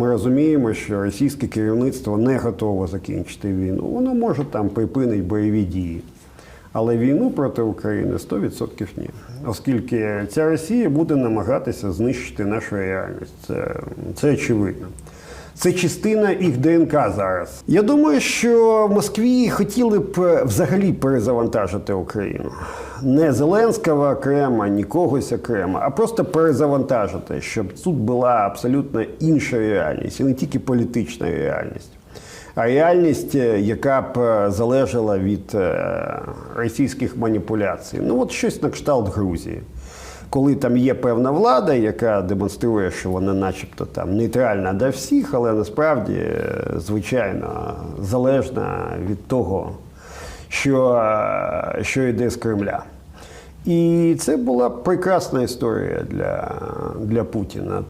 Ми розуміємо, що російське керівництво не готово закінчити війну. Воно може там припинить бойові дії. Але війну проти України 100% ні. Оскільки ця Росія буде намагатися знищити нашу реальність. Це, це очевидно. Це частина їх ДНК зараз. Я думаю, що в Москві хотіли б е, взагалі перезавантажити Україну. Не Зеленського окремо, ні когось окремо, а просто перезавантажити, щоб тут була абсолютно інша реальність, і не тільки політична реальність, а реальність, е, яка б е, залежала від російських маніпуляцій. Ну, от щось на кшталт Грузії коли там є певна влада, яка демонструє, що вона, начебто, там нейтральна для всіх, але насправді, е, звичайно, залежна від того, що, е, що йде з Кремля. І це була прекрасна історія для, для Путіна.